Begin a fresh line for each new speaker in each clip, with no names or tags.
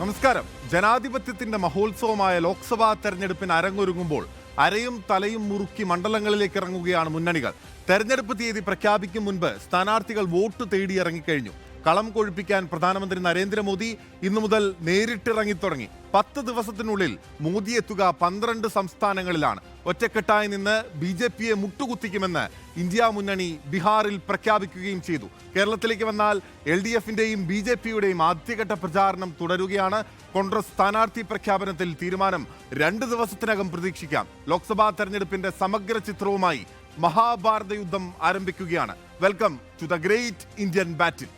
നമസ്കാരം. ജനാധിപത്യത്തിന്റെ മഹോത്സവമായ ലോക്സഭാ തെരഞ്ഞെടുപ്പിന് അരങ്ങൊരുങ്ങുമ്പോൾ അരയും തലയും മുറുക്കി മണ്ഡലങ്ങളിലേക്ക് ഇറങ്ങുകയാണ് മുന്നണികൾ. തെരഞ്ഞെടുപ്പ് തീയതി പ്രഖ്യാപിക്കും മുൻപ് സ്ഥാനാർത്ഥികൾ വോട്ട് തേടി ഇറങ്ങിക്കഴിഞ്ഞു കളം കൊഴിപ്പിക്കാൻ പ്രധാനമന്ത്രി നരേന്ദ്രമോദി ഇന്നു മുതൽ നേരിട്ടിറങ്ങി തുടങ്ങി. പത്ത് ദിവസത്തിനുള്ളിൽ മോദി എത്തുക പന്ത്രണ്ട് സംസ്ഥാനങ്ങളിലാണ്. ഒറ്റക്കെട്ടായി നിന്ന് ബി ജെ പിയെ മുട്ടുകുത്തിക്കുമെന്ന് ഇന്ത്യ മുന്നണി ബീഹാറിൽ പ്രഖ്യാപിക്കുകയും ചെയ്തു. കേരളത്തിലേക്ക് വന്നാൽ എൽ ഡി എഫിന്റെയും ബി ജെ പിയുടെയും ആദ്യഘട്ട പ്രചാരണം തുടരുകയാണ്. കോൺഗ്രസ് സ്ഥാനാർത്ഥി പ്രഖ്യാപനത്തിൽ തീരുമാനം രണ്ട് ദിവസത്തിനകം പ്രതീക്ഷിക്കാം. ലോക്സഭാ തെരഞ്ഞെടുപ്പിന്റെ സമഗ്ര ചിത്രവുമായി മഹാഭാരത യുദ്ധം ആരംഭിക്കുകയാണ്. Welcome to the great Indian battle.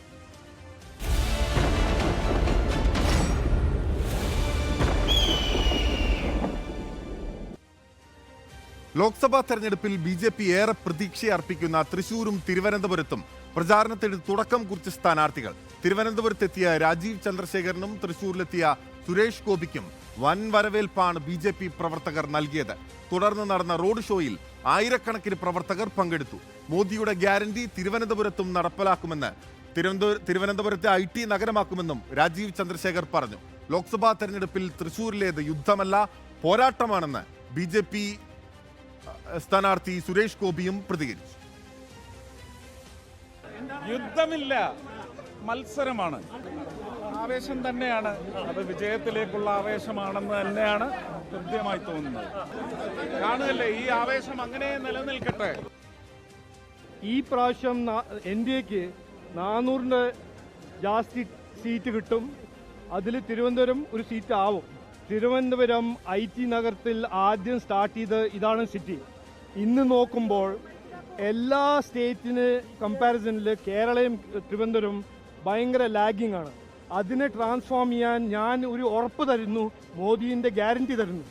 Lok Sabha തെരഞ്ഞെടുപ്പിൽ ബി ജെ പി ഏറെ പ്രതീക്ഷയർപ്പിക്കുന്ന തൃശൂരും തിരുവനന്തപുരത്തും പ്രചാരണത്തിന് തുടക്കം കുറിച്ച സ്ഥാനാർത്ഥികൾ. തിരുവനന്തപുരത്തെത്തിയ രാജീവ് ചന്ദ്രശേഖരനും തൃശൂരിലെത്തിയ സുരേഷ് ഗോപിക്കും വൻ വരവേൽപ്പാണ് ബി ജെ പി പ്രവർത്തകർ നൽകിയത്. തുടർന്ന് നടന്ന റോഡ് ഷോയിൽ ആയിരക്കണക്കിന് പ്രവർത്തകർ പങ്കെടുത്തു. മോദിയുടെ ഗ്യാരണ്ടി തിരുവനന്തപുരത്തും നടപ്പിലാക്കുമെന്ന് തിരുവനന്തപുര തിരുവനന്തപുരത്തെ ഐ ടി നഗരമാക്കുമെന്നും രാജീവ് ചന്ദ്രശേഖർ പറഞ്ഞു. ലോക്സഭാ തെരഞ്ഞെടുപ്പിൽ തൃശൂരിലേത് യുദ്ധമല്ല പോരാട്ടമാണെന്ന് ബി ജെ പി സ്ഥാനാർത്ഥി സുരേഷ് ഗോപിയും പ്രതികരിച്ചു.
യുദ്ധമില്ല. മത്സരമാണ്. ആവേശം തന്നെയാണ്. അത് വിജയത്തിലേക്കുള്ള ആവേശമാണെന്ന് തന്നെയാണ് കൃത്യമായി തോന്നുന്നത്. കാണുകല്ലേ ഈ ആവേശം അങ്ങനെ നിലനിൽക്കട്ടെ?
ഈ പ്രാവശ്യം എൻ ഡി എക്ക് നാനൂറിന്റെ ജാസ്തി സീറ്റ് കിട്ടും. അതിൽ തിരുവനന്തപുരം ഒരു സീറ്റ് ആവും തിരുവനന്തപുരം ഐ ടി നഗരത്തിൽ ആദ്യം സ്റ്റാർട്ട് ചെയ്ത് ഇതാണ് സിറ്റി. ഇന്ന് നോക്കുമ്പോൾ എല്ലാ സ്റ്റേറ്റിന് കമ്പാരിസണിൽ കേരളയും തിരുവനന്തപുരം ഭയങ്കര ലാഗിങ് ആണ്. അതിനെ ട്രാൻസ്ഫോം ചെയ്യാൻ ഞാൻ ഒരു ഉറപ്പ് തരുന്നു മോദിയുടെ ഗ്യാരണ്ടി തരുന്നു.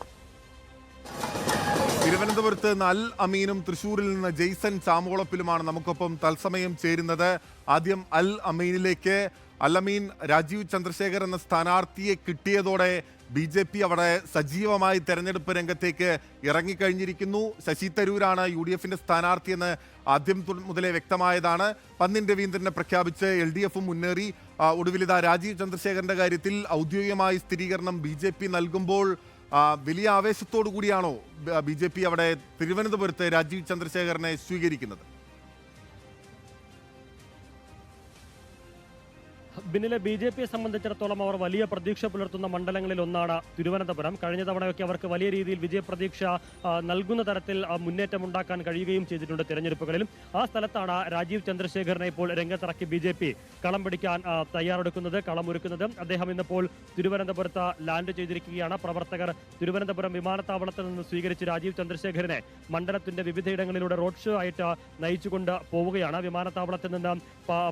തിരുവനന്തപുരത്ത് അൽ അമീനും തൃശൂരിൽ നിന്ന് ജെയ്സൺ ചാമോളപ്പിലുമാണ് നമുക്കൊപ്പം തത്സമയം ചേരുന്നത്. ആദ്യം അൽ അമീനിലേക്ക്. അൽ അമീൻ രാജീവ് ചന്ദ്രശേഖർ എന്ന സ്ഥാനാർത്ഥിയെ കിട്ടിയതോടെ ബി ജെ പി അവിടെ സജീവമായി തെരഞ്ഞെടുപ്പ് രംഗത്തേക്ക് ഇറങ്ങിക്കഴിഞ്ഞിരിക്കുന്നു. ശശി തരൂരാണ് യു ഡി എഫിന്റെ സ്ഥാനാർത്ഥിയെന്ന് ആദ്യം മുതലേ വ്യക്തമായതാണ്. പന്നിൻ രവീന്ദ്രനെ പ്രഖ്യാപിച്ച് എൽ ഡി എഫും മുന്നേറി. ഒടുവിലിതാ രാജീവ് ചന്ദ്രശേഖരന്റെ കാര്യത്തിൽ ഔദ്യോഗികമായി സ്ഥിരീകരണം ബി ജെ പി നൽകുമ്പോൾ വലിയ ആവേശത്തോടു കൂടിയാണോ ബി ജെ പി അവിടെ തിരുവനന്തപുരത്ത് രാജീവ് ചന്ദ്രശേഖരനെ സ്വീകരിക്കുന്നത്?
ബിന്നിലെ ബി ജെ പിയെ സംബന്ധിച്ചിടത്തോളം അവർ വലിയ പ്രതീക്ഷ പുലർത്തുന്ന മണ്ഡലങ്ങളിൽ ഒന്നാണ് തിരുവനന്തപുരം. കഴിഞ്ഞ തവണയൊക്കെ അവർക്ക് വലിയ രീതിയിൽ വിജയപ്രതീക്ഷ നൽകുന്ന തരത്തിൽ മുന്നേറ്റം ഉണ്ടാക്കാൻ കഴിയുകയും ചെയ്തിട്ടുണ്ട് തിരഞ്ഞെടുപ്പുകളിലും. ആ സ്ഥലത്താണ് രാജീവ് ചന്ദ്രശേഖരനെ ഇപ്പോൾ രംഗത്തിറക്കി ബി ജെ പി കളം പിടിക്കാൻ തയ്യാറെടുക്കുന്നത് കളമൊരുക്കുന്നത് അദ്ദേഹം ഇന്നിപ്പോൾ തിരുവനന്തപുരത്ത് ലാൻഡ് ചെയ്തിരിക്കുകയാണ്. പ്രവർത്തകർ തിരുവനന്തപുരം വിമാനത്താവളത്തിൽ നിന്ന് സ്വീകരിച്ച് രാജീവ് ചന്ദ്രശേഖരനെ മണ്ഡലത്തിന്റെ വിവിധയിടങ്ങളിലൂടെ റോഡ് ഷോ ആയിട്ട് നയിച്ചുകൊണ്ട് പോവുകയാണ്. വിമാനത്താവളത്തിൽ നിന്ന്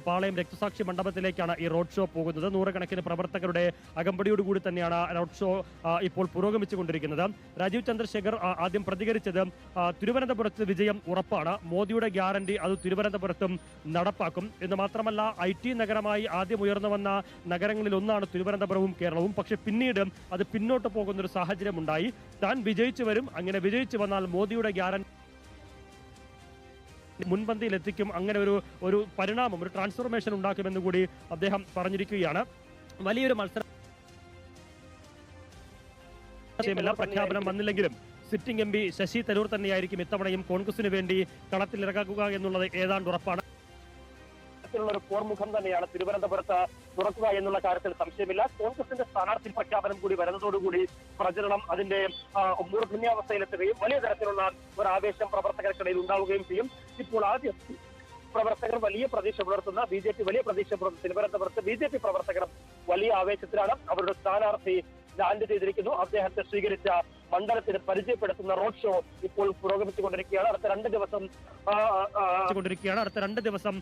പാളയം രക്തസാക്ഷി മണ്ഡപത്തിലേക്കാണ് ഈ റോഡ് ഷോ പോകുന്നത്. നൂറുകണക്കിന് പ്രവർത്തകരുടെ അകമ്പടിയോടുകൂടി തന്നെയാണ് റോഡ് ഷോ ഇപ്പോൾ പുരോഗമിച്ചുകൊണ്ടിരിക്കുന്നത്. രാജീവ് ചന്ദ്രശേഖർ ആദ്യം പ്രതികരിച്ചത് തിരുവനന്തപുരത്ത് വിജയം ഉറപ്പാണ്. മോദിയുടെ ഗ്യാരണ്ടി അത് തിരുവനന്തപുരത്തും നടപ്പാക്കും. എന്ന് മാത്രമല്ല ഐ ടി നഗരമായി ആദ്യം ഉയർന്നു വന്ന നഗരങ്ങളിൽ ഒന്നാണ് തിരുവനന്തപുരവും കേരളവും. പക്ഷേ പിന്നീട് അത് പിന്നോട്ട് പോകുന്ന ഒരു സാഹചര്യം ഉണ്ടായി താൻ വിജയിച്ചു വരും. അങ്ങനെ വിജയിച്ചു വന്നാൽ മോദിയുടെ ഗ്യാരണ്ടി മുൻപന്തിയിൽ എത്തിക്കും അങ്ങനെ ഒരു ഒരു പരിണാമം ഒരു ട്രാൻസ്ഫോർമേഷൻ ഉണ്ടാക്കുമെന്ന് കൂടി അദ്ദേഹം പറഞ്ഞിരിക്കുകയാണ്. വലിയൊരു മത്സരം. പ്രഖ്യാപനം വന്നില്ലെങ്കിലും. Sitting M P Shashi Tharoor തന്നെയായിരിക്കും ഇത്തവണയും കോൺഗ്രസിന് വേണ്ടി കളത്തിലിറക്കുക എന്നുള്ളത് ഏതാണ്ട് ഉറപ്പാണ്.
തരത്തിലുള്ള ഒരു പോർമുഖം തന്നെയാണ് തിരുവനന്തപുരത്ത് തുറക്കുക എന്നുള്ള കാര്യത്തിൽ സംശയമില്ല. കോൺഗ്രസിന്റെ സ്ഥാനാർത്ഥി പ്രഖ്യാപനം കൂടി വരുന്നതോടുകൂടി പ്രചരണം അതിന്റെ മൂർധന്യാവസ്ഥയിലെത്തുകയും വലിയ തരത്തിലുള്ള ഒരു ആവേശം പ്രവർത്തകർക്കിടയിൽ ഉണ്ടാവുകയും ചെയ്യും. ഇപ്പോൾ ആദ്യം പ്രവർത്തകർ വലിയ പ്രതീക്ഷ പുലർത്തുന്ന ബി ജെ പി വലിയ പ്രതീക്ഷ പുലർത്തുന്ന തിരുവനന്തപുരത്ത് ബി ജെ പി പ്രവർത്തകർ വലിയ ആവേശത്തിലാണ് അവരുടെ സ്ഥാനാർത്ഥി ലാൻഡ് ചെയ്തിരിക്കുന്നു. അദ്ദേഹത്തെ സ്വീകരിച്ച മണ്ഡലത്തിന് പരിചയപ്പെടുത്തുന്ന റോഡ് ഷോ ഇപ്പോൾ പുരോഗമിച്ചുകൊണ്ടിരിക്കുകയാണ്. അടുത്ത രണ്ട് ദിവസം
കൊണ്ടിരിക്കുകയാണ് അടുത്ത രണ്ട് ദിവസം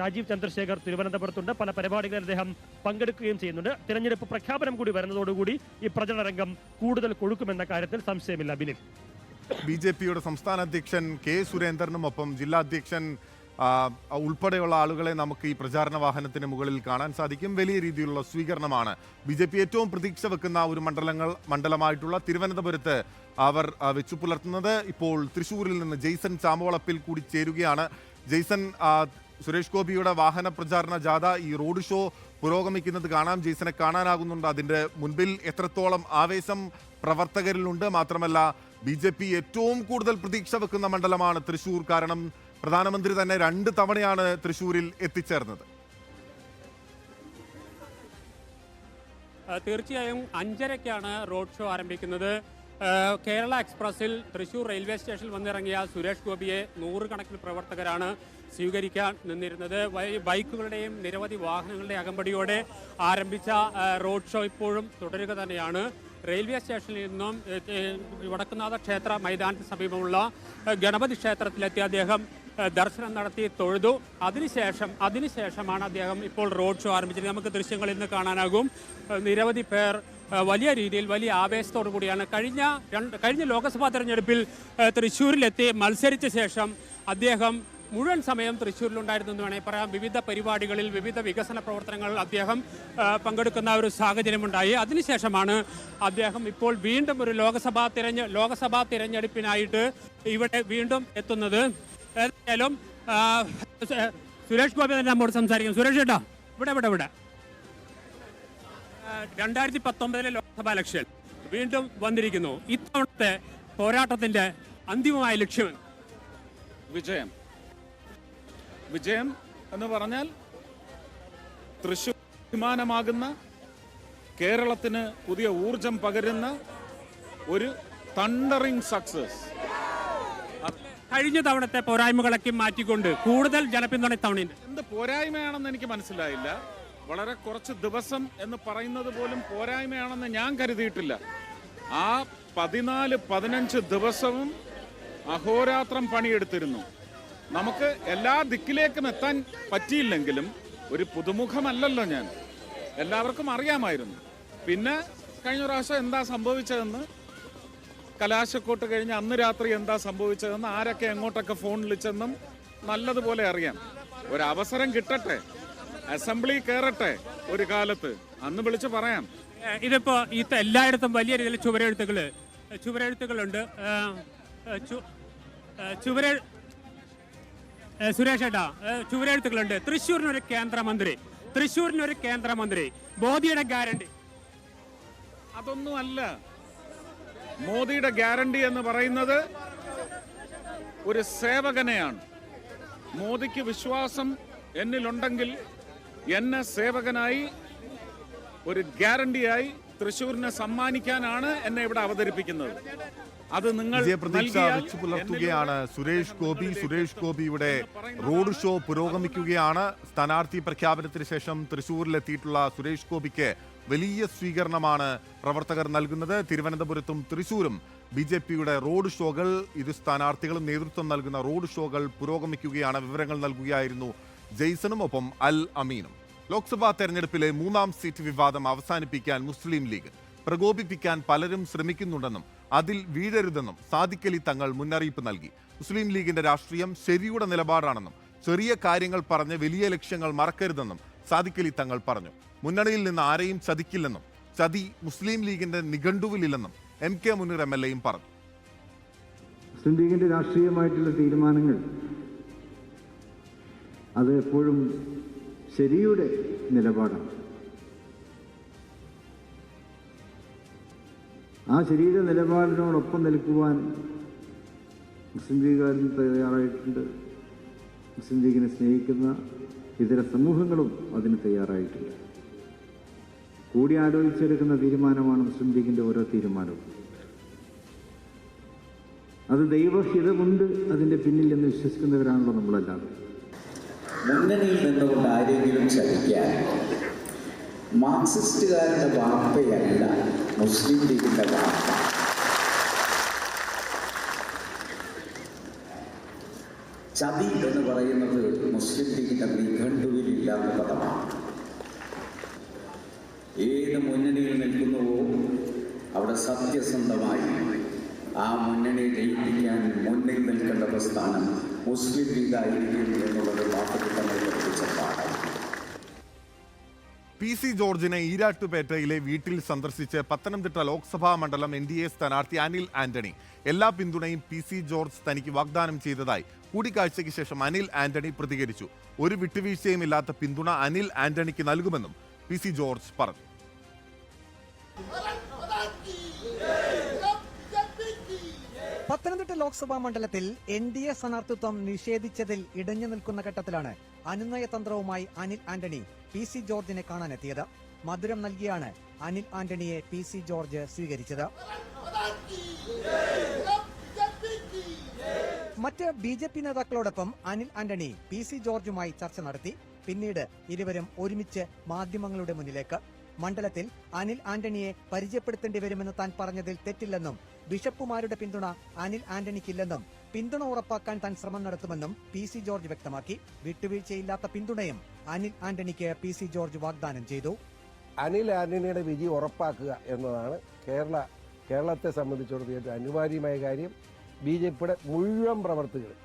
രാജീവ് ചന്ദ്രശേഖർ തിരുവനന്തപുരത്തുണ്ട്. പല പരിപാടികളിൽ അദ്ദേഹം പങ്കെടുക്കുകയും ചെയ്യുന്നുണ്ട്. തിരഞ്ഞെടുപ്പ് പ്രഖ്യാപനം കൂടി വരുന്നതോടുകൂടി ഈ പ്രചരണ രംഗം കൂടുതൽ കൊഴുക്കുമെന്ന കാര്യത്തിൽ സംശയമില്ല. ബിനിൽ
ബി ജെ പിയുടെ സംസ്ഥാന അധ്യക്ഷൻ കെ സുരേന്ദ്രനും ഒപ്പം ജില്ലാ അധ്യക്ഷൻ ഉൾപ്പെടെയുള്ള ആളുകളെ നമുക്ക് ഈ പ്രചാരണ വാഹനത്തിന് മുകളിൽ കാണാൻ സാധിക്കും. വലിയ രീതിയിലുള്ള സ്വീകരണമാണ്. ബി ജെ പി ഏറ്റവും പ്രതീക്ഷ വെക്കുന്ന ഒരു മണ്ഡലങ്ങൾ മണ്ഡലമായിട്ടുള്ള തിരുവനന്തപുരത്ത് അവർ വെച്ചു പുലർത്തുന്നത്. ഇപ്പോൾ തൃശ്ശൂരിൽ നിന്ന് ജെയ്സൺ ചാമവളപ്പിൽ കൂടി ചേരുകയാണ്. ജെയ്സൺ സുരേഷ് ഗോപിയുടെ വാഹന പ്രചാരണ ജാഥ ഈ റോഡ് ഷോ പുരോഗമിക്കുന്നത് കാണാം. ജെയ്സനെ കാണാനാകുന്നുണ്ട്. അതിന്റെ മുൻപിൽ എത്രത്തോളം ആവേശം പ്രവർത്തകരിലുണ്ട്. മാത്രമല്ല ബി ഏറ്റവും കൂടുതൽ പ്രതീക്ഷ വെക്കുന്ന മണ്ഡലമാണ് തൃശ്ശൂർ കാരണം പ്രധാനമന്ത്രി തന്നെ രണ്ട് തവണയാണ് തൃശൂരിൽ എത്തിച്ചേർന്നത്.
തീർച്ചയായും അഞ്ചരയ്ക്കാണ് റോഡ് ഷോ ആരംഭിക്കുന്നത്. കേരള എക്സ്പ്രസിൽ തൃശൂർ റെയിൽവേ സ്റ്റേഷനിൽ വന്നിറങ്ങിയ സുരേഷ് ഗോപിയെ നൂറുകണക്കിന് പ്രവർത്തകരാണ് സ്വീകരിക്കാൻ നിന്നിരുന്നത്. ബൈക്കുകളുടെയും നിരവധി വാഹനങ്ങളുടെ അകമ്പടിയോടെ ആരംഭിച്ച റോഡ് ഷോ ഇപ്പോഴും തുടരുക തന്നെയാണ്. റെയിൽവേ സ്റ്റേഷനിൽ നിന്നും വടക്കുന്നാഥ ക്ഷേത്ര മൈതാനത്തിന് സമീപമുള്ള ഗണപതി ക്ഷേത്രത്തിലെത്തിയ അദ്ദേഹം ദർശനം നടത്തി തൊഴുതു. അതിനുശേഷം അതിനുശേഷമാണ് അദ്ദേഹം ഇപ്പോൾ റോഡ് ഷോ ആരംഭിച്ചത്. നമുക്ക് ദൃശ്യങ്ങൾ നിന്ന് കാണാനാകും. നിരവധി പേർ വലിയ രീതിയിൽ വലിയ ആവേശത്തോടു കൂടിയാണ് കഴിഞ്ഞ രണ്ട് കഴിഞ്ഞ ലോക്സഭാ തെരഞ്ഞെടുപ്പിൽ തൃശ്ശൂരിലെത്തി മത്സരിച്ച ശേഷം അദ്ദേഹം മുഴുവൻ സമയം തൃശ്ശൂരിലുണ്ടായിരുന്നു എന്ന് വേണമെങ്കിൽ പറയാം. വിവിധ പരിപാടികളിൽ വിവിധ വികസന പ്രവർത്തനങ്ങളിൽ അദ്ദേഹം പങ്കെടുക്കുന്ന ഒരു സാഹചര്യമുണ്ടായി. അതിനുശേഷമാണ് അദ്ദേഹം ഇപ്പോൾ വീണ്ടും ഒരു ലോക്സഭാ തിരഞ്ഞ ലോക്സഭാ തിരഞ്ഞെടുപ്പിനായിട്ട് ഇവിടെ വീണ്ടും എത്തുന്നത്. ഏതായാലും സുരേഷ് ഗോപി തന്നെ നമ്മോട് സംസാരിക്കും. സുരേഷ് ചേട്ടാ ഇവിടെ ഇവിടെ ഇവിടെ. രണ്ടായിരത്തി പത്തൊമ്പതിലെ ലോക്സഭാ ഇലക്ഷൻ വീണ്ടും വന്നിരിക്കുന്നു. ഇത്തവണത്തെ പോരാട്ടത്തിന്റെ അന്തിമമായ ലക്ഷ്യം
വിജയം. വിജയം എന്ന് പറഞ്ഞാൽ തൃശൂർ അഭിമാനമാകുന്ന കേരളത്തിന് പുതിയ ഊർജം പകരുന്ന ഒരു തണ്ടറിങ് സക്സസ്
കഴിഞ്ഞ തവണത്തെ പോരായ്മകളൊക്കെ മാറ്റിക്കൊണ്ട് കൂടുതൽ ജനപിന്തുണ ഇത്തവണയുണ്ട്.
എന്ത് പോരായ്മയാണെന്ന് എനിക്ക് മനസ്സിലായില്ല. വളരെ കുറച്ച് ദിവസം എന്ന് പറയുന്നത് പോലും പോരായ്മയാണെന്ന് ഞാൻ കരുതിയിട്ടില്ല. ആ പതിനാല് പതിനഞ്ച് ദിവസവും അഹോരാത്രം പണിയെടുത്തിരുന്നു. നമുക്ക് എല്ലാ ദിക്കിലേക്കും എത്താൻ പറ്റിയില്ലെങ്കിലും ഒരു പുതുമുഖമല്ലല്ലോ ഞാൻ. എല്ലാവർക്കും അറിയാമായിരുന്നു. പിന്നെ കഴിഞ്ഞ പ്രാവശ്യം എന്താ സംഭവിച്ചതെന്ന് കലാശക്കോട്ട് കഴിഞ്ഞ് അന്ന് രാത്രി എന്താ സംഭവിച്ചതെന്ന് ആരൊക്കെ എങ്ങോട്ടൊക്കെ ഫോൺ വിളിച്ചെന്നും നല്ലതുപോലെ അറിയാം. ഒരവസരം കിട്ടട്ടെ. അസംബ്ലി കയറട്ടെ ഒരു കാലത്ത്. അന്ന് വിളിച്ച് പറയാം.
ഇതിപ്പോ ഇത് എല്ലായിടത്തും വലിയ രീതിയിൽ ചുവരെഴുത്തുകൾ ചുവരെഴുത്തുകളുണ്ട്. ചുവരെ സുരേഷ് ഏട്ടാ ചുവരെഴുത്തുകളുണ്ട്. തൃശ്ശൂരിനൊരു കേന്ദ്രമന്ത്രി തൃശ്ശൂരിനൊരു കേന്ദ്രമന്ത്രി മോദിയുടെ ഗ്യാരണ്ടി.
അതൊന്നും അല്ല. മോദിയുടെ ഗ്യാരണ്ടി എന്ന് പറയുന്നത് ഒരു സേവകനെയാണ്. മോദിക്ക് വിശ്വാസം എന്നിലുണ്ടെങ്കിൽ എന്നെ സേവകനായി ഒരു ഗ്യാരണ്ടിയായി തൃശ്ശൂരിനെ സമ്മാനിക്കാനാണ് എന്നെ ഇവിടെ അവതരിപ്പിക്കുന്നത്. അത് നിങ്ങൾ പ്രതീക്ഷ
വെച്ചു പുലർത്തുകയാണ് സുരേഷ് ഗോപി സുരേഷ് ഗോപിയുടെ റോഡ് ഷോ പുരോഗമിക്കുകയാണ്. സ്ഥാനാർത്ഥി പ്രഖ്യാപനത്തിന് ശേഷം തൃശൂരിലെത്തിയിട്ടുള്ള സുരേഷ് ഗോപിക്ക് വലിയ സ്വീകരണമാണ് പ്രവർത്തകർ നൽകുന്നത്. തിരുവനന്തപുരത്തും തൃശൂരും ബി ജെ പിയുടെ റോഡ് ഷോകൾ ഇരു സ്ഥാനാർത്ഥികളും നേതൃത്വം നൽകുന്ന റോഡ് ഷോകൾ പുരോഗമിക്കുകയാണ്. വിവരങ്ങൾ നൽകുകയായിരുന്നു ജെയ്സണും ഒപ്പം അൽ അമീനും. ലോക്സഭാ തെരഞ്ഞെടുപ്പിലെ മൂന്നാം സീറ്റ് വിവാദം അവസാനിപ്പിക്കാൻ മുസ്ലിം ലീഗ് പ്രകോപിപ്പിക്കാൻ പലരും ശ്രമിക്കുന്നുണ്ടെന്നും അതിൽ വീഴരുതെന്നും സാദിഖലി തങ്ങൾ മുന്നറിയിപ്പ് നൽകി. മുസ്ലിം ലീഗിന്റെ രാഷ്ട്രീയം ശരിയുടെ നിലപാടാണെന്നും ചെറിയ കാര്യങ്ങൾ പറഞ്ഞ് വലിയ ലക്ഷ്യങ്ങൾ മറക്കരുതെന്നും സാദിഖലി തങ്ങൾ പറഞ്ഞു. മുന്നണിയിൽ നിന്ന് ആരെയും ചതിക്കില്ലെന്നും ചതി മുസ്ലിം ലീഗിന്റെ നിഘണ്ടുവിലില്ലെന്നും M K Muneer M L എയും പറഞ്ഞു.
മുസ്ലിം ലീഗിന്റെ രാഷ്ട്രീയമായിട്ടുള്ള തീരുമാനങ്ങൾ അത് എപ്പോഴും ശരിയുടെ നിലപാടാണ്. ആ ശരിയുടെ നിലപാടിനോടൊപ്പം നിൽക്കുവാൻ മുസ്ലിം ലീഗുകാരും തയ്യാറായിട്ടുണ്ട്. മുസ്ലിം ലീഗിനെ സ്നേഹിക്കുന്ന ഇതര സമൂഹങ്ങളും അതിന് തയ്യാറായിട്ടില്ല. കൂടി ആലോചിച്ചെടുക്കുന്ന തീരുമാനമാണ് മുസ്ലിം ലീഗിന്റെ ഓരോ തീരുമാനവും. അത് ദൈവഹിതമുണ്ട് അതിന്റെ പിന്നിൽ എന്ന് വിശ്വസിക്കുന്നവരാണല്ലോ നമ്മളെല്ലാവരും
മുന്നണിയിൽ നിന്നുകൊണ്ട് ആരെങ്കിലും ചതിക്കാൻ മാർക്സിസ്റ്റുകാരുടെ വാർത്തയല്ല മുസ്ലിം ലീഗിന്റെ വാർത്ത. ചതി എന്ന് പറയുന്നത് മുസ്ലിം ലീഗിന്റെ നിഘണ്ടുവിലില്ലാത്ത പദമാണ്. ഏത് മുന്നണിയിൽ നിൽക്കുന്നുവോ അവിടെ സത്യസന്ധമായി ആ മുന്നണിയെ ജയിപ്പിക്കാൻ മുന്നിൽ നിൽക്കേണ്ട പ്രസ്ഥാനം മുസ്ലിം ലീഗായിരിക്കും എന്നുള്ളത് തന്നെ പഠിപ്പിച്ച പാഠം.
പി സി ജോർജിനെ ഈരാട്ടുപേട്ടയിലെ വീട്ടിൽ സന്ദർശിച്ച് പത്തനംതിട്ട ലോക്സഭാ മണ്ഡലം എൻ ഡി എ സ്ഥാനാർത്ഥി അനിൽ ആന്റണി. എല്ലാ പിന്തുണയും പി സി ജോർജ് തനിക്ക് വാഗ്ദാനം ചെയ്തതായി കൂടിക്കാഴ്ചയ്ക്ക് ശേഷം അനിൽ ആന്റണി പ്രതികരിച്ചു. ഒരു വിട്ടുവീഴ്ചയും ഇല്ലാത്ത പിന്തുണ അനിൽ ആന്റണിക്ക് നൽകുമെന്നും പി സി ജോർജ് പറഞ്ഞു.
പത്തനംതിട്ട ലോക്സഭാ മണ്ഡലത്തിൽ എൻ ഡി എ സ്ഥാനാർത്ഥിത്വം നിഷേധിച്ചതിൽ ഇടഞ്ഞു നിൽക്കുന്ന ഘട്ടത്തിലാണ് അനുനയതന്ത്രവുമായി അനിൽ ആന്റണി പി സി ജോർജിനെ കാണാനെത്തിയത്. മധുരം നൽകിയാണ് അനിൽ ആന്റണിയെ പി സി ജോർജ് സ്വീകരിച്ചത്. മറ്റ് ബി ജെ പി നേതാക്കളോടൊപ്പം അനിൽ ആന്റണി പി സി ജോർജുമായി ചർച്ച നടത്തി. പിന്നീട് ഇരുവരും ഒരുമിച്ച് മാധ്യമങ്ങളുടെ മുന്നിലേക്ക്. മണ്ഡലത്തിൽ അനിൽ ആന്റണിയെ പരിചയപ്പെടുത്തേണ്ടി വരുമെന്ന് താൻ പറഞ്ഞതിൽ തെറ്റില്ലെന്നും ബിഷപ്പുമാരുടെ പിന്തുണ അനിൽ ആന്റണിക്കില്ലെന്നും പിന്തുണ ഉറപ്പാക്കാൻ താൻ ശ്രമം നടത്തുമെന്നും പി സി ജോർജ് വ്യക്തമാക്കി. വിട്ടുവീഴ്ചയില്ലാത്ത പിന്തുണയും അനിൽ ആന്റണിക്ക് പി സി ജോർജ് വാഗ്ദാനം ചെയ്തു.
അനിൽ ആന്റണിയുടെ വിജയം ഉറപ്പാക്കുക എന്നതാണ് കേരള കേരളത്തെ സംബന്ധിച്ചിടത്തോളം ഏറ്റവും അനിവാര്യമായ കാര്യം. ബി ജെ പിയുടെ മുഴുവൻ പ്രവർത്തകരും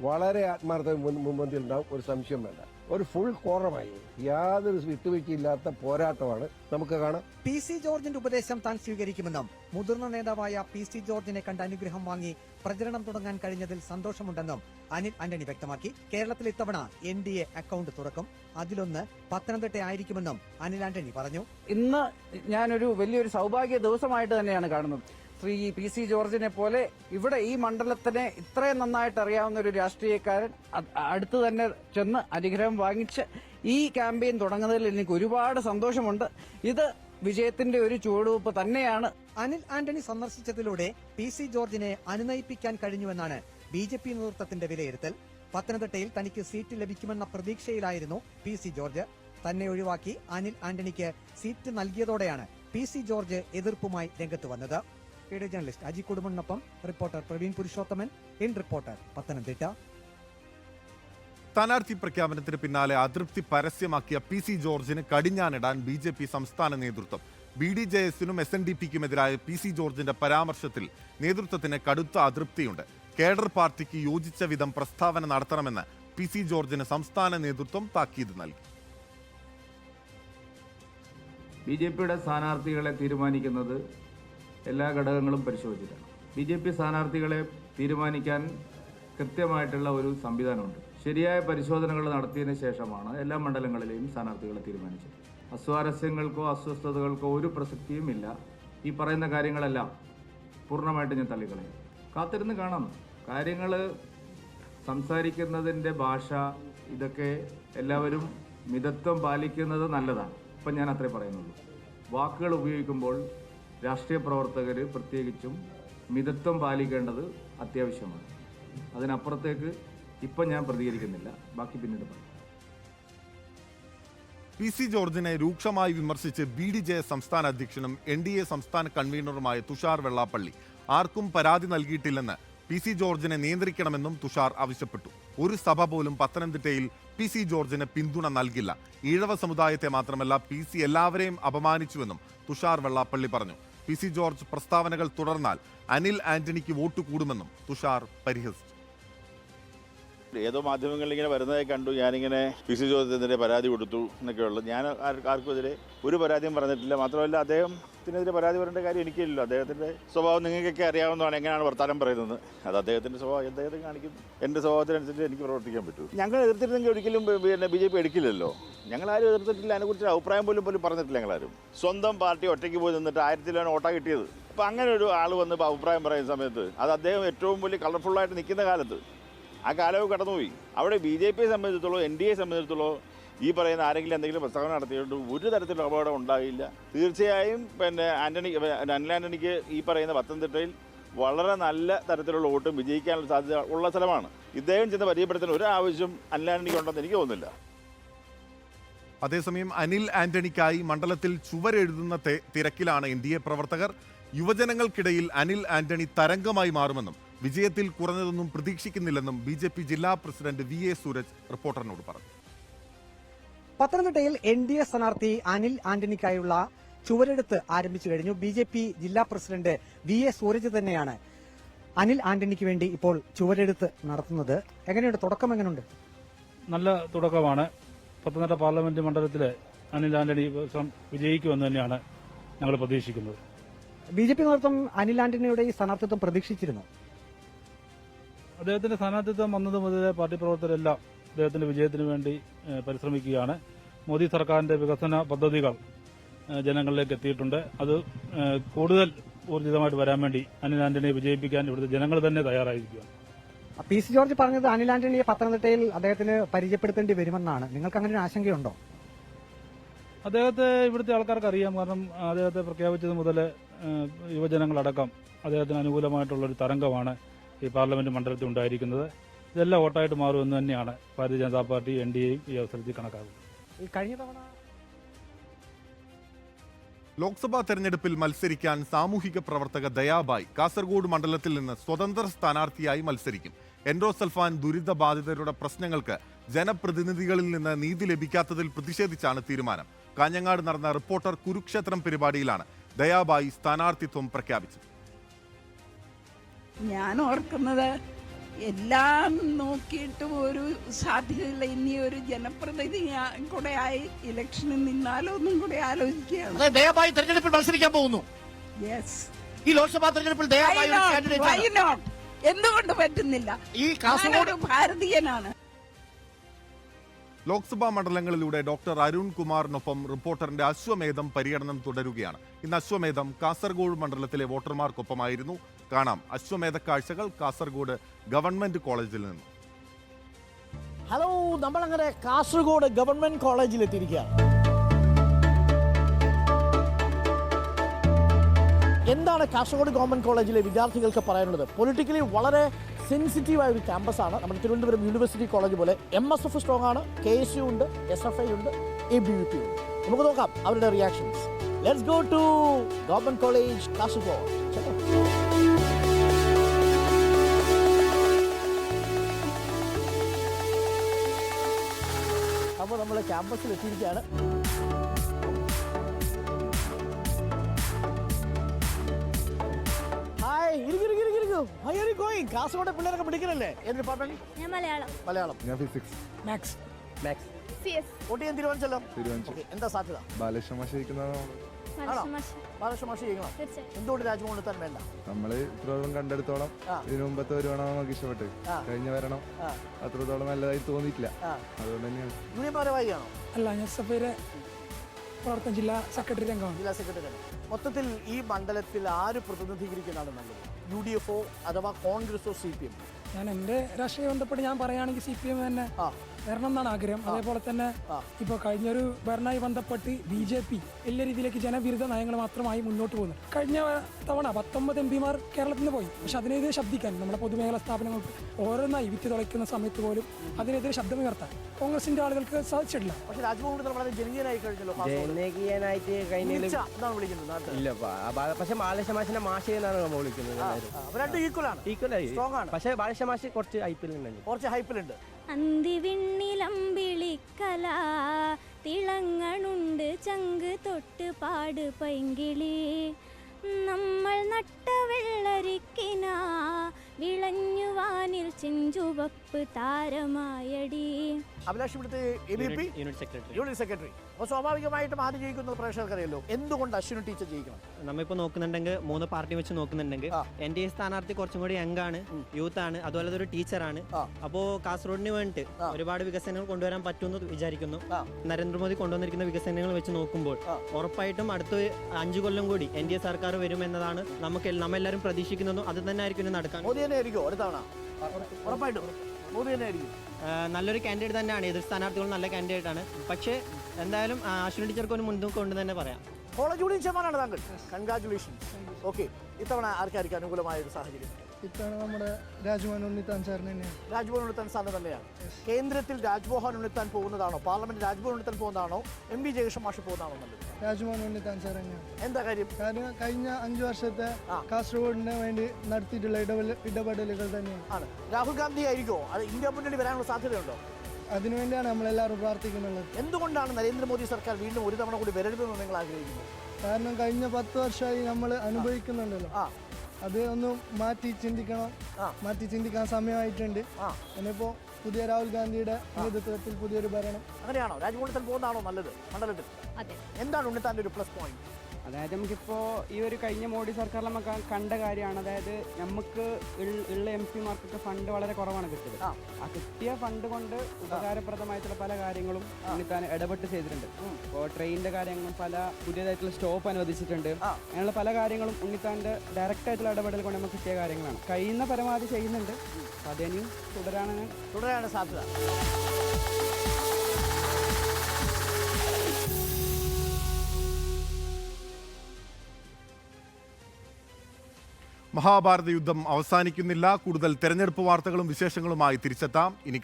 വളരെ ആത്മാർത്ഥ മുൻപന്തിയിൽ ഉണ്ടാവും. ഒരു സംശയം വേണ്ട. ഒരു ഫുൾ കോറമായി യാതൊരു വിട്ടുവീഴ്ചയില്ലാത്ത പോരാട്ടമാണ് നമുക്ക് കാണാം.
പി സി ജോർജിന്റെ ഉപദേശം താൻ സ്വീകരിക്കുമെന്നും മുതിർന്ന നേതാവായ പി സി ജോർജിനെ കണ്ട് അനുഗ്രഹം വാങ്ങി പ്രചരണം തുടങ്ങാൻ കഴിഞ്ഞതിൽ സന്തോഷമുണ്ടെന്നും അനിൽ ആന്റണി വ്യക്തമാക്കി. കേരളത്തിൽ ഇത്തവണ എൻ ഡി എ അക്കൗണ്ട് തുറക്കും. അതിലൊന്ന് പത്തനംതിട്ട ആയിരിക്കുമെന്നും അനിൽ ആന്റണി പറഞ്ഞു.
ഇന്ന് ഞാനൊരു വലിയൊരു സൗഭാഗ്യ ദിവസമായിട്ട് തന്നെയാണ് കാണുന്നത്. ശ്രീ പി സി ജോർജിനെ പോലെ ഇവിടെ ഈ മണ്ഡലത്തിനെ ഇത്രയും നന്നായിട്ട് അറിയാവുന്ന ഒരു രാഷ്ട്രീയക്കാരൻ അടുത്ത് തന്നെ ചെന്ന് അനുഗ്രഹം വാങ്ങിച്ച് ഈ ക്യാമ്പയിൻ തുടങ്ങുന്നതിൽ എനിക്ക് ഒരുപാട് സന്തോഷമുണ്ട്. ഇത് വിജയത്തിന്റെ ഒരു ചുവടുവെപ്പ് തന്നെയാണ്.
അനിൽ ആന്റണി സന്ദർശിച്ചതിലൂടെ പി സി ജോർജിനെ അനുനയിപ്പിക്കാൻ കഴിഞ്ഞുവെന്നാണ് ബി ജെ പി നേതൃത്വത്തിന്റെ വിലയിരുത്തൽ. പത്തനംതിട്ടയിൽ തനിക്ക് സീറ്റ് ലഭിക്കുമെന്ന പ്രതീക്ഷയിലായിരുന്നു പി സി ജോർജ്. തന്നെ ഒഴിവാക്കി അനിൽ ആന്റണിക്ക് സീറ്റ് നൽകിയതോടെയാണ് പി സി ജോർജ് എതിർപ്പുമായി രംഗത്ത് വന്നത്. Video journalist Aji കുടുംബനൊപ്പം reporter Praveen Purushothaman in reporter Pathanamthitta.
സ്ഥാനാർത്ഥി പ്രഖ്യാപനത്തിന് പിന്നാലെ അതൃപ്തി പരസ്യമാക്കിയ പി സി ജോർജിന് കടിഞ്ഞാനിടാൻ ബി ജെ പി സംസ്ഥാന നേതൃത്വം. ബി ഡി ജെ എസിനും എസ് എൻ ഡി പിക്കുമെതിരായ പി സി ജോർജിന്റെ പരാമർശത്തിൽ നേതൃത്വത്തിന് കടുത്ത അതൃപ്തിയുണ്ട്. കേഡർ പാർട്ടിക്ക് യോജിച്ച വിധം പ്രസ്താവന നടത്തണമെന്ന് പി സി ജോർജിന് സംസ്ഥാന നേതൃത്വം താക്കീത് നൽകി.
ബി ജെ പിയുടെ സ്ഥാനാർത്ഥികളെ തീരുമാനിക്കുന്നത് എല്ലാ ഘടകങ്ങളും പരിശോധിച്ചിട്ടാണ് ബി ജെ പി സ്ഥാനാർത്ഥികളെ തീരുമാനിക്കാൻ കൃത്യമായിട്ടുള്ള ഒരു സംവിധാനമുണ്ട്. ശരിയായ പരിശോധനകൾ നടത്തിയതിന് ശേഷമാണ് എല്ലാ മണ്ഡലങ്ങളിലെയും സ്ഥാനാർത്ഥികളെ തീരുമാനിച്ചത്. അസ്വാരസ്യങ്ങൾക്കോ അസ്വസ്ഥതകൾക്കോ ഒരു പ്രസക്തിയും ഇല്ല ഈ പറയുന്ന കാര്യങ്ങളെല്ലാം പൂർണമായിട്ട് ഞാൻ തള്ളിക്കളയും കാത്തിരുന്ന് കാണാം. കാര്യങ്ങൾ സംസാരിക്കുന്നതിന്റെ ഭാഷ ഇതൊക്കെ എല്ലാവരും മിതത്വം പാലിക്കുന്നത് നല്ലതാണ്. ഇപ്പം ഞാൻ അത്രേ പറയുന്നുള്ളൂ. വാക്കുകൾ ഉപയോഗിക്കുമ്പോൾ രാഷ്ട്രീയ പ്രവർത്തകർ പ്രത്യേകിച്ചും മിതത്വം പാലിക്കേണ്ടത് അത്യാവശ്യമാണ്. അതിനപ്പുറത്തേക്ക് ഇപ്പം ഞാൻ പ്രതികരിക്കുന്നില്ല. ബാക്കി പിന്നീട് പറയാം.
പി സി ജോർജിനെ രൂക്ഷമായി വിമർശിച്ച് ബി ഡി ജെ സംസ്ഥാന അധ്യക്ഷനും എൻ ഡി എ സംസ്ഥാന കൺവീനറുമായ തുഷാർ വെള്ളാപ്പള്ളി. ആർക്കും പരാതി നൽകിയിട്ടില്ലെന്ന് പി സി ജോർജിനെ നിയന്ത്രിക്കണമെന്നും തുഷാർ ആവശ്യപ്പെട്ടു. ഒരു സഭ പോലും പത്തനംതിട്ടയിൽ പി സി ജോർജിന് പിന്തുണ നൽകില്ല. ഈഴവ സമുദായത്തെ മാത്രമല്ല പി സി എല്ലാവരെയും അപമാനിച്ചുവെന്നും തുഷാർ വെള്ളാപ്പള്ളി പറഞ്ഞു. പി സി ജോർജ് പ്രസ്താവനകൾ തുടർന്നാൽ അനിൽ ആന്റണിക്ക് വോട്ട് കൂടുമെന്നും തുഷാർ പരിഹസിച്ചു.
ഏതോ മാധ്യമങ്ങളിൽ ഇങ്ങനെ വരുന്നതായി കണ്ടു. ഞാനിങ്ങനെ പി സി ജോസഫിനെതിരെ പരാതി കൊടുത്തു എന്നൊക്കെയുള്ളത് ഞാൻ ആർക്കും എതിരെ ഒരു പരാതിയും പറഞ്ഞിട്ടില്ല. മാത്രമല്ല അദ്ദേഹത്തിനെതിരെ പരാതി പറയേണ്ട കാര്യം എനിക്കില്ലല്ലോ. അദ്ദേഹത്തിന്റെ സ്വഭാവം നിങ്ങൾക്കൊക്കെ അറിയാവുന്നതാണ് എങ്ങനെയാണ് വർത്താനം പറയുന്നത്. അത് അദ്ദേഹത്തിന്റെ സ്വഭാവം അദ്ദേഹത്തെ കാണിക്കും. എന്റെ സ്വഭാവത്തിനനുസരിച്ച് എനിക്ക് പ്രവർത്തിക്കാൻ പറ്റൂ. ഞങ്ങൾ എതിർത്തിരുന്നെങ്കിൽ ഒരിക്കലും പിന്നെ ബി ജെ പി എടുക്കില്ലല്ലോ. ഞങ്ങളാരും എതിർത്തിട്ടില്ല. അതിനെക്കുറിച്ച് അഭിപ്രായം പോലും പോലും പറഞ്ഞിട്ടില്ല ഞങ്ങളാരും. സ്വന്തം പാർട്ടി ഒറ്റയ്ക്ക് പോയി നിന്നിട്ട് ആയിരത്തിലാണ് ഓട്ട കിട്ടിയത്. അപ്പം അങ്ങനെ ഒരു ആൾ വന്ന് അഭിപ്രായം പറയുന്ന സമയത്ത് അത് അദ്ദേഹം ഏറ്റവും വലിയ കളർഫുള്ളായിട്ട് നിൽക്കുന്ന കാലത്ത്. ആ കാലവും കടന്നുപോയി. അവിടെ ബി ജെ പിയെ സംബന്ധിച്ചിടത്തോളം എൻ ഡി എ സംബന്ധിച്ചിടത്തോളം ഈ പറയുന്ന ആരെങ്കിലും എന്തെങ്കിലും പ്രസ്താവന നടത്തിയിട്ടുണ്ട് ഒരു തരത്തിലുള്ള അപകടം ഉണ്ടാകില്ല തീർച്ചയായും പിന്നെ ആന്റണി അനിൽ ആന്റണിക്ക് ഈ പറയുന്ന പത്തനംതിട്ടയിൽ വളരെ നല്ല തരത്തിലുള്ള വോട്ടും വിജയിക്കാനുള്ള സാധ്യത ഉള്ള സ്ഥലമാണ്. ഇദ്ദേഹം ചെന്ന് പരിചയപ്പെടുത്തുന്ന ഒരു ആവശ്യം അനിൽ ആന്റണിക്ക് ഉണ്ടെന്ന് എനിക്ക് തോന്നുന്നില്ല.
അതേസമയം അനിൽ ആന്റണിക്കായി മണ്ഡലത്തിൽ ചുവരെഴുതുന്ന തിരക്കിലാണ് എൻ ഡി എ പ്രവർത്തകർ. യുവജനങ്ങൾക്കിടയിൽ അനിൽ ആന്റണി തരംഗമായി മാറുമെന്നും വിജയത്തിൽ കുറഞ്ഞതൊന്നും പ്രതീക്ഷിക്കുന്നില്ലെന്നും ബി ജില്ലാ പ്രസിഡന്റ് വി എ സൂരജ് റിപ്പോർട്ടറിനോട് പറഞ്ഞു.
പത്തനംതിട്ടയിൽ എൻ ഡി എ സ്ഥാനാർത്ഥി അനിൽ ആന്റണിക്കായുള്ള ചുവരെടുത്ത് ആരംഭിച്ചു കഴിഞ്ഞു. ബി ജെ പി ജില്ലാ പ്രസിഡന്റ് വി എ സൂരജ് തന്നെയാണ് അനിൽ ആന്റണിക്ക് വേണ്ടി ഇപ്പോൾ ചുവരെടുത്ത് നടത്തുന്നത്. എങ്ങനെയുണ്ട്? തുടക്കം എങ്ങനെയുണ്ട്?
നല്ല തുടക്കമാണ്. പത്തനംതിട്ട പാർലമെന്റ് മണ്ഡലത്തിലെ അനിൽ ആന്റണി വിജയിക്കുമെന്ന് തന്നെയാണ് ഞങ്ങൾ പ്രതീക്ഷിക്കുന്നത്.
ബി ജെ പി നേതൃത്വം അനിൽ ആന്റണിയുടെ ഈ സ്ഥാനാർത്ഥിത്വം പ്രതീക്ഷിച്ചിരുന്നു.
അദ്ദേഹത്തിന്റെ സ്ഥാനാർത്ഥിത്വം വന്നത് മുതലേ പാർട്ടി പ്രവർത്തകരെല്ലാം അദ്ദേഹത്തിന്റെ വിജയത്തിന് വേണ്ടി പരിശ്രമിക്കുകയാണ്.
മോദി സർക്കാരിന്റെ വികസന പദ്ധതികൾ ജനങ്ങളിലേക്ക് എത്തിയിട്ടുണ്ട്. അത് കൂടുതൽ ഊർജിതമായിട്ട് വരാൻ വേണ്ടി അനിൽ ആന്റണിയെ വിജയിപ്പിക്കാൻ ഇവിടുത്തെ ജനങ്ങൾ തന്നെ തയ്യാറായിരിക്കുകയാണ്.
പി സി ജോർജ് പറഞ്ഞത് അനിൽ ആന്റണിയെ പത്തനംതിട്ടയിൽ അദ്ദേഹത്തിന് പരിചയപ്പെടുത്തേണ്ടി വരുമെന്നാണ്. നിങ്ങൾക്ക് അങ്ങനെ ഒരു ആശങ്കയുണ്ടോ?
അദ്ദേഹത്തെ ഇവിടുത്തെ ആൾക്കാർക്ക് അറിയാം കാരണം അദ്ദേഹത്തെ പ്രഖ്യാപിച്ചത് മുതൽ യുവജനങ്ങളടക്കം അദ്ദേഹത്തിന് അനുകൂലമായിട്ടുള്ള ഒരു തരംഗമാണ് ഈ പാർലമെന്റ് മണ്ഡലത്തിൽ ഉണ്ടായിരിക്കുന്നത് ഇതെല്ലാം വോട്ടായിട്ട് മാറുമെന്ന് തന്നെയാണ് Bharatiya Janata party N D എയും ഈ അവസരത്തിൽ കണക്കാക്കുന്നത്.
ഈ കഴിഞ്ഞ തവണ
ലോക്സഭാ തെരഞ്ഞെടുപ്പിൽ മത്സരിക്കാൻ സാമൂഹിക പ്രവർത്തക ദയാബായ് കാസർഗോഡ് മണ്ഡലത്തിൽ നിന്ന് സ്വതന്ത്ര സ്ഥാനാർത്ഥിയായി മത്സരിക്കും. എൻഡോസൽഫാൻ ദുരിതബാധിതരുടെ പ്രശ്നങ്ങൾക്ക് ജനപ്രതിനിധികളിൽ നിന്ന് നീതി ലഭിക്കാത്തതിൽ പ്രതിഷേധിച്ചാണ് തീരുമാനം. കാഞ്ഞങ്ങാട് നടന്ന റിപ്പോർട്ടർ കുരുക്ഷേത്രം പരിപാടിയിലാണ് ദയാബായി സ്ഥാനാർത്ഥിത്വം പ്രഖ്യാപിച്ചത്.
ഞാൻ ഓർക്കുന്നത് എല്ലാം നോക്കിയിട്ടും ഒരു സാധ്യതയില്ല. ഇനി ഒരു ജനപ്രതിനിധി കൂടെ ആയി ഇലക്ഷനിൽ നിന്നാലോ ഒന്നും കൂടെ ആലോചിക്കുകയാണ്.
ദയവായി തെരഞ്ഞെടുപ്പിൽ മത്സരിക്കാൻ പോകുന്നു.
യെസ്
ഈ ലോക്സഭാ തെരഞ്ഞെടുപ്പിൽ ദയവായി.
എന്തുകൊണ്ട് പറ്റുന്നില്ല?
ഈ കാസർഗോഡ്
ഭാരതീയനാണ്?
ലോക്സഭാ മണ്ഡലങ്ങളിലൂടെ ഡോക്ടർ അരുൺ കുമാറിനൊപ്പം റിപ്പോർട്ടറിന്റെ അശ്വമേധം പര്യടനം തുടരുകയാണ്. ഇന്ന് അശ്വമേധം കാസർഗോഡ് മണ്ഡലത്തിലെ വോട്ടർമാർക്കൊപ്പമായിരുന്നു. കാണാം അശ്വമേധ കാഴ്ചകൾ കാസർഗോഡ് ഗവൺമെന്റ് കോളേജിൽ നിന്ന്.
ഹലോ നമ്മളങ്ങനെ കാസർഗോഡ് ഗവൺമെന്റ് കോളേജിൽ എത്തിയിരിക്കുകയാണ് എന്താണ് കാസർഗോഡ് ഗവൺമെന്റ് കോളേജിലെ വിദ്യാർത്ഥികൾക്ക് പറയാനുള്ളത്? പൊളിറ്റിക്കലി വളരെ സെൻസിറ്റീവ് ആയ ഒരു ക്യാമ്പസാണ് നമ്മുടെ തിരുവനന്തപുരം യൂണിവേഴ്സിറ്റി കോളേജ് പോലെ എം എസ് എഫ് സ്ട്രോങ് ആണ് കെ എസ് യു ഉണ്ട് എസ് എഫ് ഐ ഉണ്ട് എ ബി യു പി ഉണ്ട്. നമുക്ക് നോക്കാം അവരുടെ reactions let's go to government college Kasaragod. അപ്പോൾ നമ്മൾ ക്യാമ്പസിൽ എത്തിയിരിക്കുകയാണ്. കാസർഗോഡ് പിള്ളേരൊക്കെ പഠിക്കണല്ലേ ഏത് ഡിപ്പാർട്ട്മെന്റ്
ഞാൻ മലയാളം.
മലയാളം.
ഞാൻ ഫിസിക്സ്
മാത്സ് മാത്സ് വോട്ട് ചെയ്യാൻ തീരുമാനിച്ചല്ലോ?
തീരുമാനിച്ചു.
എന്താ സാധ്യത?
തീർച്ചയായും.
എന്തുകൊണ്ട് രാജ്മോഹൻ ഉണ്ണത്താൻ വേണ്ട?
നമ്മൾ ഇത്രത്തോളം കണ്ടെടുത്തോളം ഇതിനു മുമ്പത്തെ വരുവാണോ നമുക്ക് ഇഷ്ടപ്പെട്ട്. കഴിഞ്ഞ വരണം അത്രത്തോളം നല്ലതായി തോന്നിയിട്ടില്ല. അതുകൊണ്ട് തന്നെയാണ്.
അല്ല ഞാൻ സഭയുടെ പ്രവർത്തന ജില്ലാ സെക്രട്ടറി രംഗമാണ്.
ജില്ലാ സെക്രട്ടറി മൊത്തത്തിൽ ഈ മണ്ഡലത്തിൽ ആര് പ്രതിനിധീകരിക്കുന്നതാണ് നല്ലത്? യു ഡി എഫ് ഒ അഥവാ കോൺഗ്രസോ സി പി എം?
ഞാൻ എന്റെ രാഷ്ട്രീയ ബന്ധപ്പെട്ട് ഞാൻ പറയുകയാണെങ്കിൽ സി പി എം തന്നെ വരണം എന്നാണ് ആഗ്രഹം. അതേപോലെ തന്നെ ഇപ്പോൾ കഴിഞ്ഞൊരു ഭരണമായി ബന്ധപ്പെട്ട് ബി ജെ പി എല്ലാ രീതിയിലേക്ക് ജനവിരുദ്ധ നയങ്ങൾ മാത്രമായി മുന്നോട്ട് പോകുന്നു. കഴിഞ്ഞ തവണ പത്തൊമ്പത് എം പിമാർ കേരളത്തിൽ നിന്ന് പോയി. പക്ഷെ അതിനെതിരെ ശബ്ദിക്കാൻ നമ്മുടെ പൊതുമേഖലാ സ്ഥാപനങ്ങൾക്ക് ഓരോന്നായി വിറ്റ് തുളയ്ക്കുന്ന സമയത്ത് പോലും അതിനെതിരെ ശബ്ദമുയർത്താൻ കോൺഗ്രസിന്റെ ആളുകൾക്ക് സാധിച്ചിട്ടില്ല.
പക്ഷെ രാജ്മോഹൻ ഉണ്ണിത്താൻ വളരെ ജനകീയനായി കഴിഞ്ഞല്ലോ.
ജനകീയനായിട്ട് ഇല്ല പക്ഷെ ബാലശമാശിനെ മാഷ എന്നാണ് നമ്മൾ വിളിക്കുന്നത്
ഈക്വൽ ആണ്.
ഈക്വൽ ആയി.
ആണ്.
പക്ഷെ ബാലശമാശി കുറച്ച് എൽ
കുറച്ച് ഹൈപ്പിലുണ്ട്
അന്തിവിണ്ണിലമ്പിളിക്കല. തിളങ്ങണുണ്ട് ചങ്ക് തൊട്ട് പാട് പൈങ്കിളി. നമ്മൾ നട്ട വെള്ളരിക്കിന. വിളഞ്ഞുവാനിൽ ചെഞ്ചുവപ്പ് താരമായടി.
അഭിലാഷ് ഇവിടുത്തെ A B P
unit secretary
unit secretary അപ്പോൾ സ്വാഭാവികമായിട്ടും ആദ്യം ജയിക്കുന്നത് പ്രേക്ഷകർക്കറിയല്ലോ എന്തുകൊണ്ട് അശ്വിനി ടീച്ചർ ജയിക്കണം?
നമ്മളിപ്പോൾ നോക്കുന്നുണ്ടെങ്കിൽ മൂന്ന് പാർട്ടി വെച്ച് നോക്കുന്നുണ്ടെങ്കിൽ എൻ ഡി എ സ്ഥാനാർത്ഥി കുറച്ചും കൂടി യങ് ആണ് യൂത്ത് ആണ് അതുപോലെ ഒരു ടീച്ചറാണ് അപ്പോൾ കാസർഗോഡിന് വേണ്ടിയിട്ട് ഒരുപാട് വികസനങ്ങൾ കൊണ്ടുവരാൻ പറ്റുമെന്ന് വിചാരിക്കുന്നു. നരേന്ദ്രമോദി കൊണ്ടുവന്നിരിക്കുന്ന വികസനങ്ങൾ വെച്ച് നോക്കുമ്പോൾ ഉറപ്പായിട്ടും അടുത്ത അഞ്ചു കൊല്ലം കൂടി എൻ ഡി എ സർക്കാർ വരുമെന്നതാണ് നമുക്ക് നമ്മെല്ലാവരും പ്രതീക്ഷിക്കുന്നതും അത് തന്നെ ആയിരിക്കും നടക്കാൻ.
മോദി തന്നെ ആയിരിക്കും അടുത്ത തവണ. ഉറപ്പായിട്ടും. മോദി
നല്ലൊരു കാൻഡിഡേറ്റ് തന്നെയാണ്. എതിർ സ്ഥാനാർത്ഥികൾ നല്ല കാൻഡിഡേറ്റ് ആണ്. പക്ഷേ എന്തായാലും അശ്വിൻ ടീച്ചർക്ക് ഒരു മുൻതൂക്കം ഉണ്ട് തന്നെ പറയാം.
കോളേജ് യൂണിയൻ ചെയർമാനാണ് താങ്കൾ? കൺഗ്രാറ്റുലേഷൻ ഓക്കെ ഇത്തവണ ആർക്കായിരിക്കും അനുകൂലമായ ഒരു സാഹചര്യം?
ഇത്തവണ നമ്മുടെ രാജ്മോഹൻ ഉണ്ണിത്താൻ സാറിന് തന്നെയാണ്
രാജ്ഭവൻ ഉണ്ണിത്താൻ സാറിന് തന്നെയാണ് കേന്ദ്രത്തിൽ രാജ്മോഹൻ ഉണ്ണിത്താൻ പോകുന്നതാണോ? പാർലമെന്റ് രാജ്ഭവൻ ഉണ്ണിത്താൻ പോകുന്നതാണോ? എം വി ജയകൃഷ്ണ മാഷ് പോകുന്നതാണോ നല്ലത്?
രാജ്മോഹൻ ഉണ്ണിത്താൻ സാർ തന്നെയാണ്
എന്താ കാര്യം?
കാരണം കഴിഞ്ഞ അഞ്ചു വർഷത്തെ കാസർഗോഡിന് വേണ്ടി നടത്തിയിട്ടുള്ള ഇടപെടൽ ഇടപെടലുകൾ തന്നെയാണ്
ആണ്. രാഹുൽ ഗാന്ധി ആയിരിക്കോ? അത് ഇന്ത്യ മുന്നണി വരാനുള്ള സാധ്യതയുണ്ടോ?
അതിനുവേണ്ടിയാണ് നമ്മളെല്ലാവരും പ്രാർത്ഥിക്കുന്നത്
എന്തുകൊണ്ടാണ് നരേന്ദ്രമോദി സർക്കാർ വീണ്ടും ഒരു തവണ കൂടി വരരുതെന്ന് നിങ്ങൾ ആഗ്രഹിക്കുന്നത്
കാരണം കഴിഞ്ഞ പത്ത് വർഷമായി നമ്മൾ അനുഭവിക്കുന്നുണ്ടല്ലോ. അത് ഒന്ന് മാറ്റി ചിന്തിക്കണം. മാറ്റി ചിന്തിക്കാൻ സമയമായിട്ടുണ്ട്. ഇനിയിപ്പോ പുതിയ രാഹുൽ ഗാന്ധിയുടെ നേതൃത്വത്തിൽ പുതിയൊരു ഭരണം.
അങ്ങനെയാണോ? ഉണ്ണിത്താൻ പോകുന്നതാണോ നല്ലത്? മണ്ഡലത്തിൽ.
അതെ.
എന്താണ് ഉണ്ണിത്താന്റെ ഒരു പ്ലസ് പോയിന്റ്
അതായത് നമുക്കിപ്പോൾ ഈ ഒരു കഴിഞ്ഞ മോഡി സർക്കാരിൽ നമുക്ക് കണ്ട കാര്യമാണ്. അതായത് നമുക്ക് ഉള്ള എം പിമാർക്കൊക്കെ ഫണ്ട് വളരെ കുറവാണ് കിട്ടിയത്. ആ. കിട്ടിയ ഫണ്ട് കൊണ്ട് ഉപകാരപ്രദമായിട്ടുള്ള പല കാര്യങ്ങളും ഉണ്ണിത്താൻ ഇടപെട്ട് ചെയ്തിട്ടുണ്ട്. ഇപ്പോൾ ട്രെയിനിന്റെ കാര്യങ്ങളും പല പുതിയതായിട്ടുള്ള സ്റ്റോപ്പ് അനുവദിച്ചിട്ടുണ്ട്. അങ്ങനെയുള്ള പല കാര്യങ്ങളും ഉണ്ണിത്താന്റെ ഡയറക്റ്റ് ആയിട്ടുള്ള ഇടപെടൽ കൊണ്ട് നമുക്ക് കിട്ടിയ കാര്യങ്ങളാണ്. കഴിയുന്ന പരമാവധി ചെയ്യുന്നുണ്ട്. അതിനും തുടരാനാണ്
തുടരാനാണ് സാധ്യത.
മഹാഭാരത യുദ്ധം അവസാനിക്കുന്നില്ല. കൂടുതൽ തെരഞ്ഞെടുപ്പ് വാർത്തകളും വിശേഷങ്ങളുമായി തിരിച്ചെത്താം. ഇനി